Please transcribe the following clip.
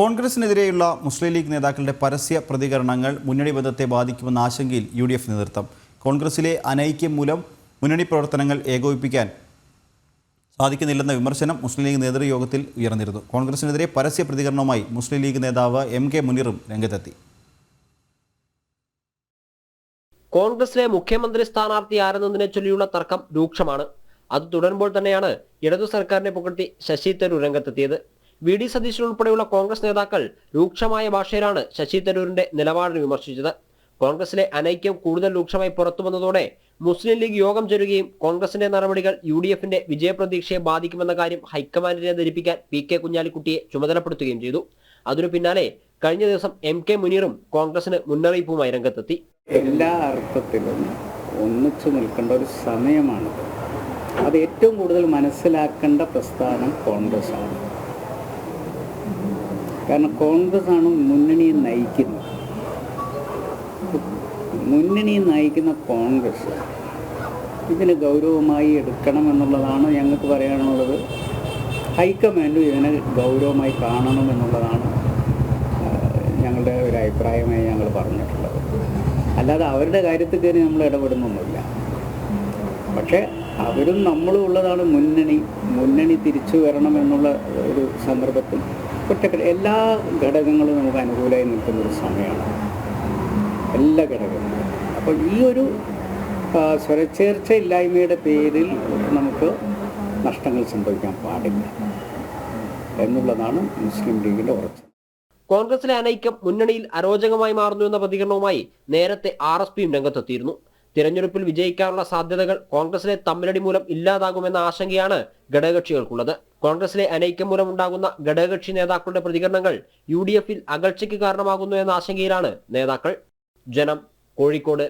കോൺഗ്രസിനെതിരെയുള്ള മുസ്ലിം league നേതാക്കളുടെ പരസ്യ പ്രതികരണങ്ങൾ മുന്നണി ബന്ധത്തെ ബാധിക്കുമെന്ന ആശങ്കയിൽ യു ഡി എഫ് നേതൃത്വം. കോൺഗ്രസിലെ അനൈക്യം മൂലം മുന്നണി പ്രവർത്തനങ്ങൾ ഏകോപിപ്പിക്കാൻ സാധിക്കുന്നില്ലെന്ന വിമർശനം മുസ്ലിം ലീഗ് നേതൃയോഗത്തിൽ ഉയർന്നിരുന്നു. കോൺഗ്രസിനെതിരെ പരസ്യ പ്രതികരണവുമായി മുസ്ലിം ലീഗ് നേതാവ് എം കെ മുനീറും രംഗത്തെത്തി. കോൺഗ്രസിലെ മുഖ്യമന്ത്രി സ്ഥാനാർത്ഥി ആരെന്നതിനെ ചൊല്ലിയുള്ള തർക്കം രൂക്ഷമാണ്. അത് തുടരുമ്പോൾ തന്നെയാണ് ഇടതു സർക്കാരിനെ പുകഴ്ത്തി ശശി തരൂർ രംഗത്തെത്തിയത്. വി ഡി സതീശൻ ഉൾപ്പെടെയുള്ള കോൺഗ്രസ് നേതാക്കൾ രൂക്ഷമായ ഭാഷയിലാണ് ശശി തരൂരിന്റെ നിലപാടിനെ വിമർശിച്ചത്. കോൺഗ്രസിലെ അനൈക്യം കൂടുതൽ രൂക്ഷമായി പുറത്തു വന്നതോടെ മുസ്ലിം ലീഗ് യോഗം ചേരുകയും കോൺഗ്രസിന്റെ നടപടികൾ യു ഡി എഫിന്റെ വിജയപ്രതീക്ഷയെ ബാധിക്കുമെന്ന കാര്യം ഹൈക്കമാൻഡിനെ ധരിപ്പിക്കാൻ പി കെ കുഞ്ഞാലിക്കുട്ടിയെ ചുമതലപ്പെടുത്തുകയും ചെയ്തു. അതിനു പിന്നാലെ കഴിഞ്ഞ ദിവസം എം കെ മുനീറും കോൺഗ്രസിന് മുന്നറിയിപ്പുമായി രംഗത്തെത്തി. എല്ലാ അർത്ഥത്തിലും ഒന്നിച്ചു നിൽക്കേണ്ട ഒരു സമയമാണ് അത് ഏറ്റവും കൂടുതൽ മനസ്സിലാക്കേണ്ട പ്രസ്ഥാനം കോൺഗ്രസ് ആണ് കാരണം കോൺഗ്രസ് ആണ് മുന്നണിയെ നയിക്കുന്നത്. മുന്നണിയെ നയിക്കുന്ന കോൺഗ്രസ് ഇതിന് ഗൗരവമായി എടുക്കണം എന്നുള്ളതാണ് ഞങ്ങൾക്ക് പറയാനുള്ളത്. ഹൈക്കമാൻഡും ഇതിനെ ഗൗരവമായി കാണണം എന്നുള്ളതാണ് ഞങ്ങളുടെ ഒരു അഭിപ്രായമായി ഞങ്ങൾ പറഞ്ഞിട്ടുള്ളത്. അല്ലാതെ അവരുടെ കാര്യത്തിൽ കയറി നമ്മൾ ഇടപെടുന്നൊന്നുമില്ല. പക്ഷേ അവരും നമ്മളും ഉള്ളതാണ് മുന്നണി. മുന്നണി തിരിച്ചു വരണം എന്നുള്ള ഒരു സന്ദർഭത്തിൽ ഒറ്റക്കെട്ട് എല്ലാ ഘടകങ്ങളും നമുക്ക് അനുകൂലമായി നിൽക്കുന്ന ഒരു സമയമാണ്. എല്ലാ ഘടകങ്ങളും. അപ്പോൾ ഈ ഒരു സ്വരച്ചേർച്ച ഇല്ലായ്മയുടെ പേരിൽ നമുക്ക് നഷ്ടങ്ങൾ സംഭവിക്കാൻ പാടില്ല എന്നുള്ളതാണ് മുസ്ലിം ലീഗിന്റെ ഉറച്ച കോൺഗ്രസിലെ അനൈക്യം മുന്നണിയിൽ അരോചകമായി മാറുന്നു എന്ന പ്രതികരണവുമായി നേരത്തെ ആർ എസ് പിയും രംഗത്തെത്തിയിരുന്നു. തിരഞ്ഞെടുപ്പിൽ വിജയിക്കാനുള്ള സാധ്യതകൾ കോൺഗ്രസിലെ തമ്മിലടി മൂലം ഇല്ലാതാകുമെന്ന ആശങ്കയാണ് ഘടകകക്ഷികൾക്കുള്ളത്. കോൺഗ്രസിലെ അനൈക്യം മൂലം ഉണ്ടാകുന്ന ഘടകകക്ഷി നേതാക്കളുടെ പ്രതികരണങ്ങൾ യു ഡി എഫിൽ അകൽച്ചയ്ക്ക് കാരണമാകുന്നു എന്ന ആശങ്കയിലാണ് നേതാക്കൾ. ജനം കോഴിക്കോട്.